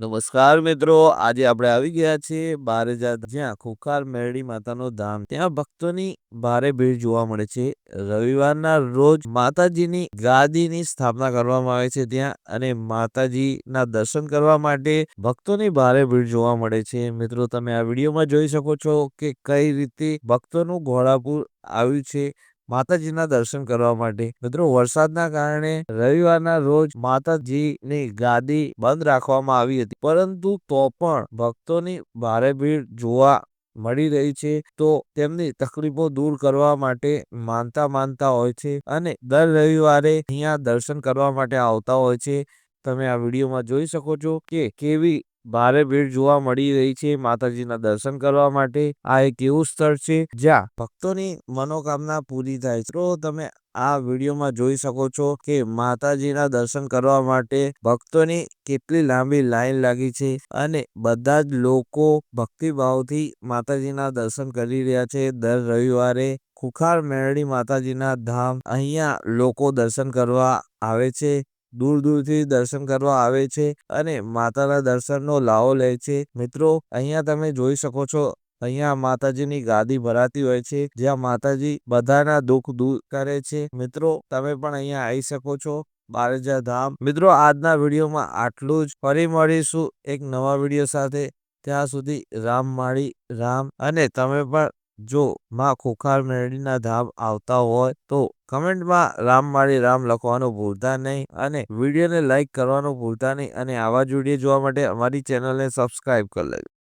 નમસ્કાર મિત્રો, આજે આપણે આવી ગયા છીએ બારેજા જ્યાં ખુખાર મેરડી માતાનો ધામ. ત્યાં ભક્તોની ભારે ભીડ જોવા મળે છે. રવિવારના રોજ માતાજીની ગાદીની સ્થાપના કરવામાં આવે છે ત્યાં અને માતાજીના દર્શન કરવા માટે ભક્તોની ભારે ભીડ જોવા મળે છે. મિત્રો, તમે આ વિડીયોમાં જોઈ શકો છો કે કઈ રીતે ભક્તોનું ઘોડાપુર આવ્યું છે. માતાજીના દર્શન કરવા માટે. મિત્રો, વરસાદના કારણે રવિવારના રોજ માતાજીની ગાદી બંધ રાખવામાં આવી હતી. પરંતુ તો પણ ભક્તોની ભારે ભીડ જોવા મળી રહી છે. તો તેમની તકલીફો દૂર કરવા માટે માનતા માનતા હોય છે અને દર રવિવારે અહીંયા દર્શન કરવા માટે આવતા હોય છે. તમે આ વિડીયોમાં જોઈ શકો છો કે કેવી ભારે ભીડ જોવા મળી રહી છે માતાજીના દર્શન કરવા માટે. આ એક એવું સ્થળ છે જ્યાં ભક્તોની મનોકામના પૂરી થાય તો તમે આ વિડીયોમાં જોઈ શકો છો કે માતાજીના દર્શન કરવા માટે ભક્તોની કેટલી લાંબી લાઈન લાગી છે અને બધા જ લોકો ભક્તિભાવથી માતાજીના દર્શન કરી રહ્યા છે. દર રવિવારે ખુખાર મેરડી માતાજીના ધામ અહીંયા લોકો દર્શન કરવા આવે છે. દૂર દૂરથી દર્શન કરવા આવે છે અને માતાના દર્શનનો લાવો લે છે. મિત્રો, અહીંયા તમે જોઈ શકો છો, અહીંયા માતાજીની ગાદી ભરાતી હોય છે, જ્યાં માતાજી બધાના દુઃખ દૂર કરે છે. મિત્રો, તમે પણ અહીંયા આવી શકો છો, બારેજા ધામ. મિત્રો, આજના વિડીયોમાં આટલું જ. ફરી મળીશું એક નવા વીડિયો સાથે. ત્યાં સુધી રામ માળી, રામ. અને તમે પણ જો માં ખોખાર મેરડીના ધામ આવતા હોય તો કમેન્ટમાં રામ માળી રામ લખવાનું ભૂલતા નહીં અને વિડીયોને લાઇક કરવાનું ભૂલતા નહીં અને આવા જ જોવા માટે અમારી ચેનલને સબસ્ક્રાઇબ કરી લેજો.